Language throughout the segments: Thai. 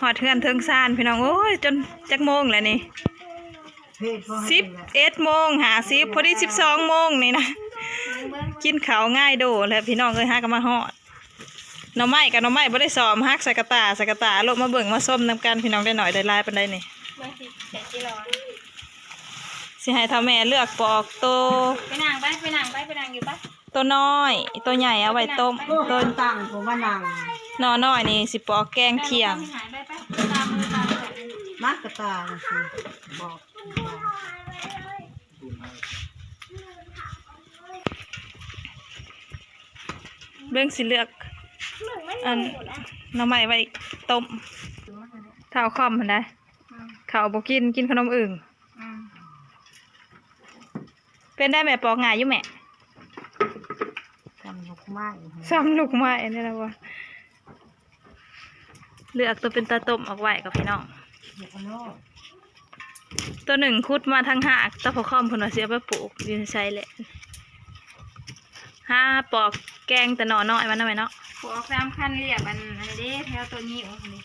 หอดเทือนเทิงซานพี่น้องโอ้ยจนจักโมงแล้วนี่เพศก็ให้สิบแหละเอ็ดโมงหาสิบพอดีสิบสองโมงนี่นะกินข้าวง่ายโดแล้วพี่น้องเอ้ยฮักกันมาหอดหน่อไม้กับหน่อไม้บ่ได้ซ้อมฮักใส่กระตาใส่กระตาลงมาเบิ่งมาส้มนำกันพี่น้องได้หน่อยได้หลายปานใดนี่เมื่อสิเสร็จที่ร้อนสิให้เท่าแม่เลือกปอกโตวไปนั่งไปไปนั่งไปไปนั่งอยู่ปะตัวน้อย ตัวใหญ่เอาไว้ต้มโอ้ตัวคนตั้งผมว่านั่งห นอน้อยนี่สิปอกแกงเคียงหายไปไปตามมือตามมือมัดกระตาสิบอกเบิ่งสิเลือกอันหน่อไม้ไว้ต้มถ้าเอาคอมมันได้ข้าวบ่กินกินขนมอื่นอืมเป็นได้แม่ปอกง่ายอยู่แม่ทำลูกไม้ซ้ำลูกไม้นี่นะว่า เลือกตัวเป็นตาต้มออกไว้กับพี่น้องเดี๋ยวเอาโลดตัวหนึ่งคุดมาทางหากตะพอคอมเพนว่าเสียไปปลูกอยืนใช้แหละห้าปอกแกงแต่หน่อน้อยมันนะแม่เนาะหัวสามคันเรียบอันอันนี้เด้แถวตัวนี้โอ้โหนี่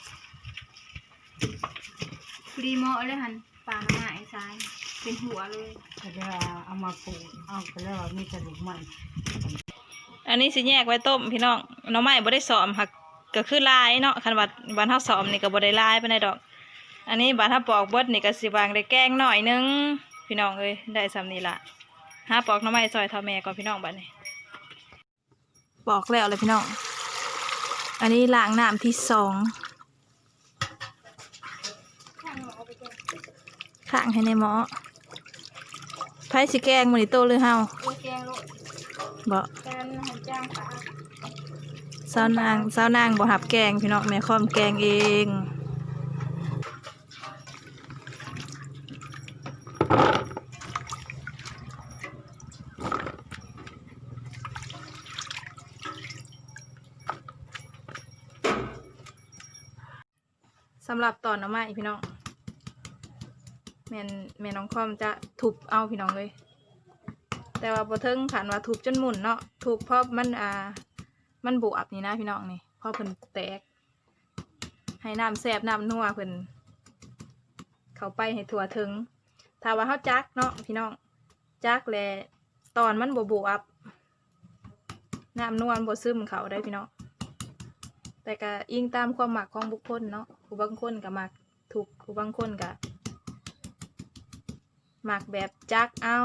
พอดีเหมาะเลยหันปลาหน้าไอ้ซ้าย เป็นหัวเลยก็จะเอามาปลูกเอาไปแล้วมีกระดูกมัน อันนี้สิแยกไว้ต้มพี่น้องหน่อไม้บ่ได้สอมหัก ก็คือลายเนาะคันว่าบ้านเฮาสอมนี่ก็บ่ได้ลายปานใดดอก อันนี้บ้านเฮาปอกเบิดนี่ก็สิวางได้แกงหน่อยนึงพี่น้องเอ้ยได้ซ้ำนี้ละหาปอกหน่อไม้ซอยเท่าแม่ก่อนพี่น้องบัดนี้ปอกแล้วเลยพี่น้อง อันนี้ล้างน้ำที่สองข้างให้ในหม้อไผสิแกงมื้อนี้โตหรือเฮาโอ้ยแกงโลดบ่ สาวนางสาวนางบ่หับแกงพี่น้องแม่คอมแกงเองสำหรับตอนน้ำไม้พี่น้องแม่นแม่น้องคอมจะทุบเอาพี่น้องเลย แต่ว่าบ่เทิงขันว่าทุบจนหมุนเนาะทุบเพราะมันอ่า มันบวบนี่นะพี่น้องนี่พราะเพิ่นแตก ให้น้ำแสบน้ำนัวเพิ่นเข้าไปให้ทั่วถึง ถ้าว่าเฮาจักเนาะพี่น้องจักแลตอนมันบ่บวบน้ำนวลบ่ซึมเขาได้พี่น้องแต่ก็อิงตามความหมักของบุคคลเนาะผู้บางคนก็มักถูกผู้บางคนก็หมักแบบจักเอา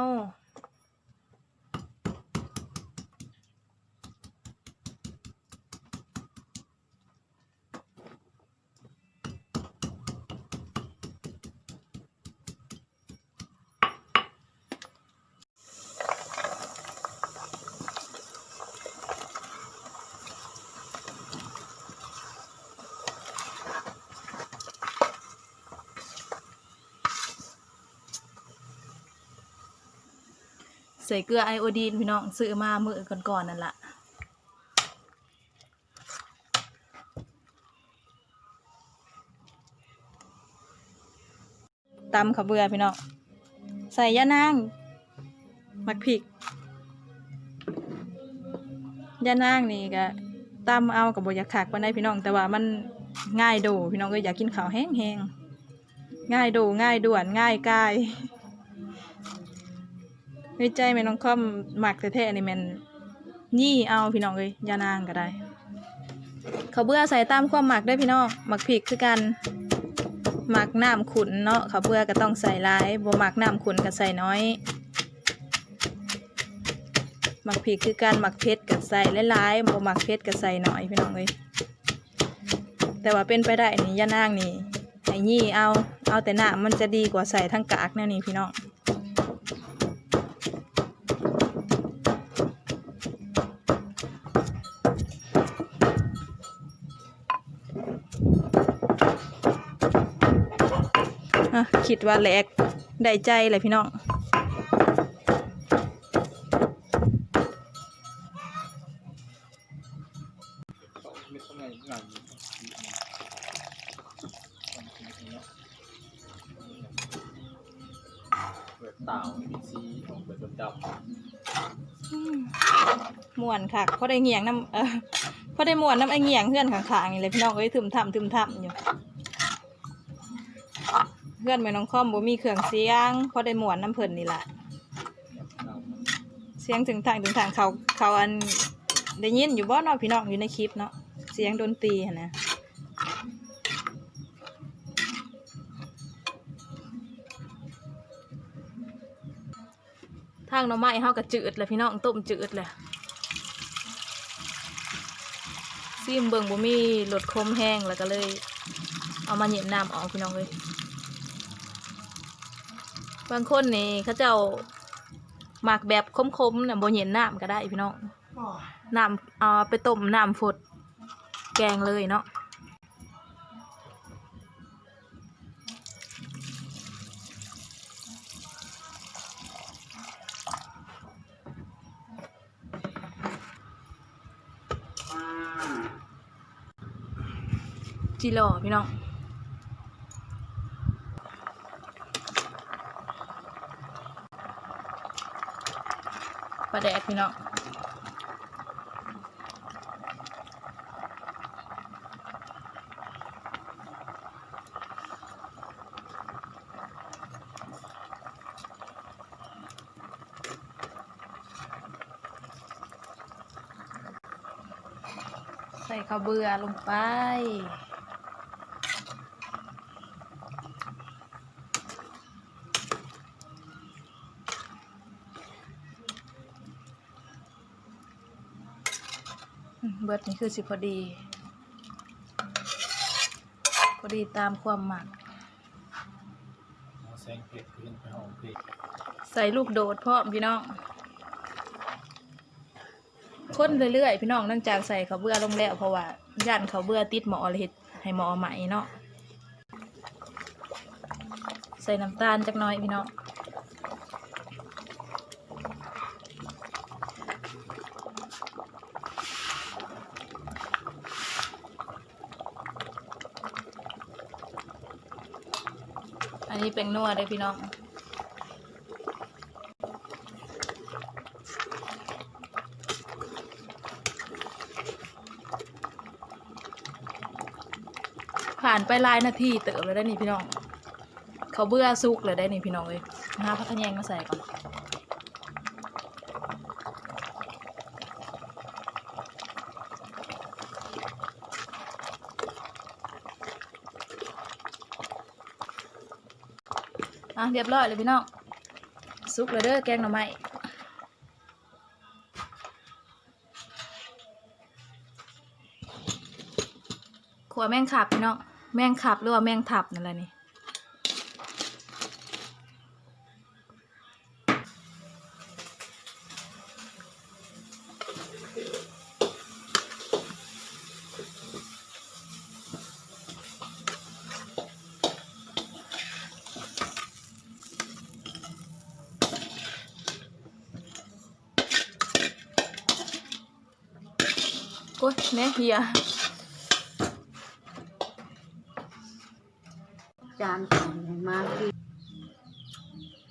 ใส่เกลือไอโอดีนพี่น้องซื้อมามือก่อนๆนั่นละตำข้าเบือพี่น้องใส่ยะนางมักพริกยะนางนี่ก็ตำเอากับบอยากขากปานใดพี่น้อง แต่ว่ามันง่ายโดพี่น้องก็อยากกินข้าวแห้งๆง่ายโดง่ายด่วนง่ายกาย ในใจแม่น้องคอมหมักแท้ๆนี่แมันยี่เอาพี่น้องเลยยานางก็ได้ เขาเบื่อใส่ตามความหมักได้พี่น้องหมักพริกคือกันหมักน้ำขุนเนาะเขาเบื่อก็ต้องใส่หลายบ่หมักน้ำขุนก็ใส่น้อยหมักพริกคือกันหมักเผ็ดก็ใส่หลายๆบ่หมักเผ็ดก็ใส่น้อยพี่น้องเลยแต่ว่าเป็นไปได้นี่ยานางนี่ให้ยี่เอาเอาแต่หน้ำมันจะดีกว่าใส่ทั้งกากแน่นี่พี่น้อง คิดว่าแหลกได้ใจเลยพี่น้องต่ามีซีเปิดดำม่วนค่ะเพราะได้เหี่ยงน้ำเออพอได้ม่วนน้ำไอ้เงียงเพื่อนข้างๆนี่เลยพี่น้องเอ้ยถึมทำถึมทำอยู่ เพื่อนแม่น้องคอมบ่มีเครื่องเสียงพอได้หมวนน้ำเพิ่นนี่แหละเสียงถึงทางถึงทางเขาเขาอันได้ยินอยู่บ่เนาะพี่น้องอยู่ในคลิปเนาะเสียงดนตรีหั้นนะทางหน่อไม้เฮาก็จืดเลยพี่น้องต้มจืดเลยซิมเบิ่งบ่มีรสคมแห้งแล้วก็เลย เอามาเหย็นน้ำออกพี่น้องเลย บางคนนี่เขาเจ้าหมักแบบคมๆน่ะบ่เห็นน้ำก็ได้พี่น้องโอ้ยน้ำเอาไปต้มน้ำฝดแกงเลยเนาะจิหล่อพี่น้อง ปลา แดกพี่น้องใส่ข้าวเบื่อลงไป เบิดนี่คือสิพอดี พอดีตามความหมัก ใส่ลูกโดดพร้อมพี่น้องค้นเรื่อยๆพี่น้องนื่งจากใส่ข้าวเบื่อลงแล้วเพราะว่าย่านข้าวเบื่อติดหมอเลยเฮ็ดให้หมอใหม่เนาะใส่น้ำตาลจักน่อยพี่น้อง นนี้เป็นนัวได้พี่น้องผ่านไปลายนาทีเติมแล้วได้นี่พี่น้อง เขาเบื่อซุกเลยได้นี่พี่น้องเลยหาพักแยงมาใส่ก่อน อะเรียบร้อยเลยพี่น้องซุกเลยเด้อแกงหน่อไม้ขัวแมงขับพี่น้องแมงขับหรือว่าแมงทับนั่นแหละนี่ ยแม่เฮียจานของมากิน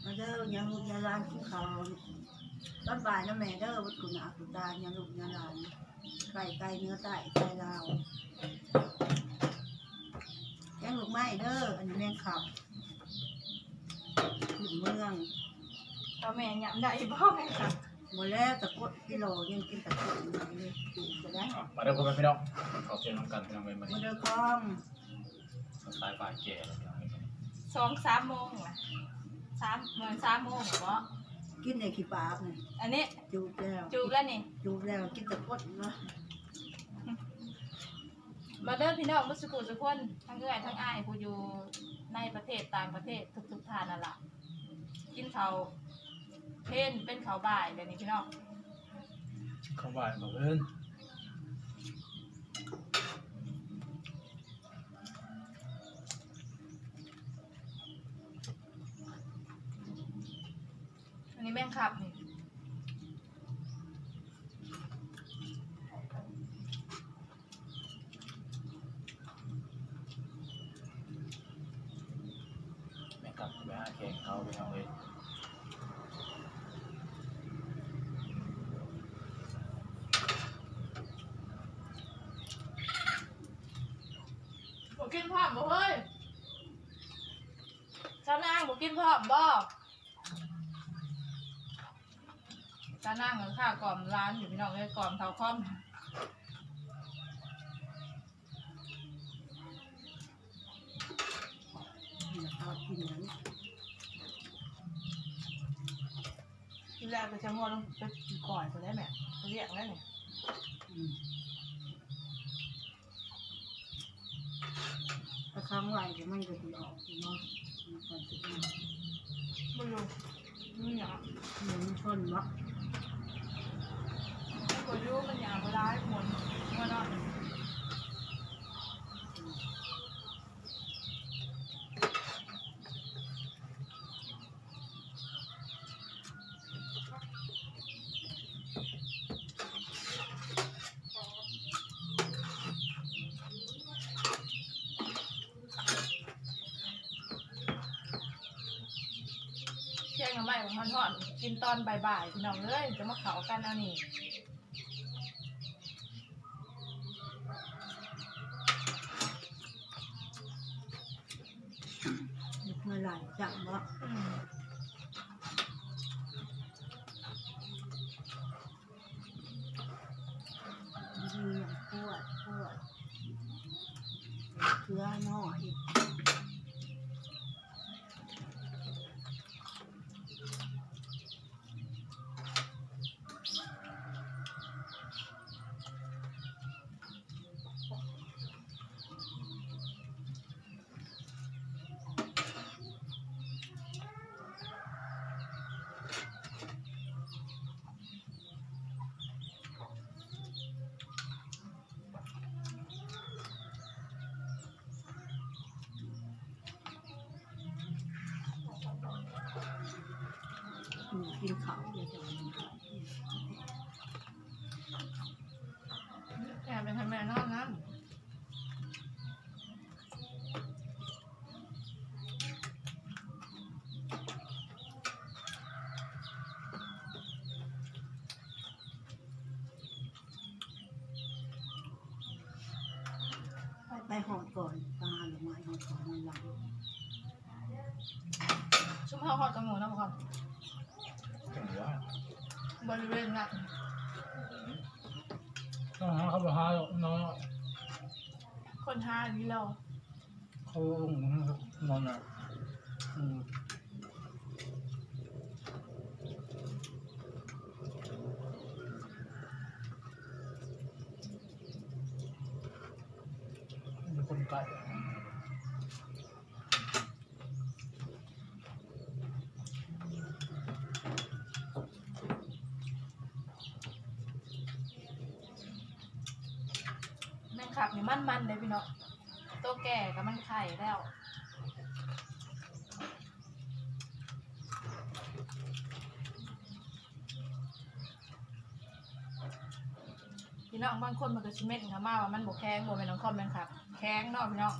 มาเด้อยังลูกยังหลานกินข้าวตอนบ่ายนะแม่เด้อวัดกุณากุตายังลูกยังหลานไก่ไก่เนื้อไก่ไก่ลาวแกงลูกไม้เด้ออันนี้แมงขับขึ้นเมืองเราแม่ยำได้บ่แม่ขับ หมดแล้วตะกุดกิโลยังกินตะกุดอยู่เลยกินก็ได้มาเด้อพ่อแม่พี่น้องขอเชิญน้องกันพี่น้องไปมามาเด้อคอมสไตล์ฝ่ายแก่แล้วพี่น้องสองสามโมงล่ะสามเหมือนสามโมงเหรอบ่กินในขี้ปากนี่อันนี้จูบแล้วจูบแล้วนี่จูบแล้วกินตะกดเนาะมาเด้อพี่น้องมุสกุลทุกคนทั้งเอื้อยทั้งอ้ายผู้อยู่ในประเทศต่างประเทศทุกๆทานนั่นล่ะกินเขาว เพนเป็นเขาวบ่ายเดี๋ยวนี้พี่น้องเข้าบ้านบอกเอิ้นอันนี้แม่งขับนี่ แม่กลับไปหาแข่งเขาพี่น้องเลย บอ กกินพร้อมบ่เฮ้ยชาวนางบอกกินพร้อมบ่ชาวนางกับข้าวกล่อมร้านอยู่พี่น้องเลยกล่อมเท้าคอมนี่เขากินนั้นทีแรกก็จะงอลงไปก่อนคนได้แม่ไปเรียกแล้วเนี่ยอืม ถ้าครั้งไหวจะมันก็จะออกเนาะมันก็จะมันไม่รู้ไม่อยากมันชนวะก็รู้มันอยากไร้ายหมดมาเนาะ เที่ยงกับไม่ขอนๆกินตอนบ่ายๆพี่น้องเลยจะมาเขากันเอานี่เมื่อไหร่จังวะอืมดีอย่างปวดปวดเชื้อหน่อย กินเขาวเดี๋ยวจะมันเขาแอบเป็นทำแม่นอนนะไปไปหอดก่อนตาหรือไม้หอดก่อนในหลังชุ่มเท้าหอดกับหมูนะพ่อจังหวะ บริเวณนั้นต้องหาเขาไปหาน้องคนหาดีเราเขาลงนอนอะอืมมีคนไก่ แม่งขับนี่ มันเลยพี่เนาะโตแก่กับมันไข่แล้วพี่น้องบางคนมันก็ชิเม็ดค่ะมาว่ามันบกแข็งบกเป็นน้องคอมแม่นครับแข็งเนาะพี่น้อง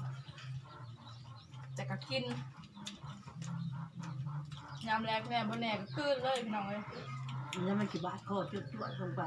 แต่ก็กินยามแรกแน่บนแน่ก็คืนเลยพี่น้องเลยแล้วมันจะบาดคอจุดจวดลงไป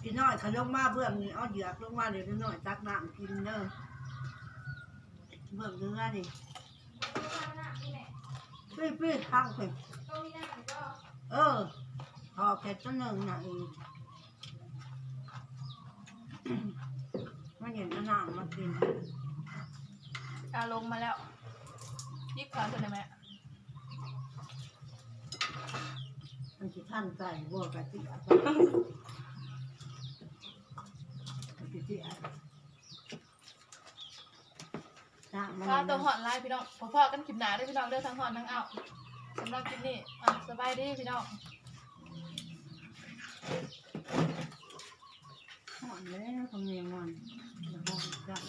พี่น้อยเขาลงมาเบื้องนี่เอาเหยือกลงมาเดี๋ยวพี่น้อยตักน้ำกินเด้อเบื้องเนื้อนี่ปี้ปี้ข้างไปเออพอแค่ตัวหนึ่งน่ะเองมันเห็นน้ำมากินอาลงมาแล้วยิบขาตัวไหนแม่ ท่านใจบ่กะติอาไปกะติที่อาจ้างมันข้าวหอนไล่พี่น้องพ่อพ่อกันคลิปหนาด้วยพี่น้องเด้อทั้งหอนทั้งเอาสำหรับคลิปนี้อะสบายดีพี่น้องหอนเลยทำเนียงมันจะบอกกัน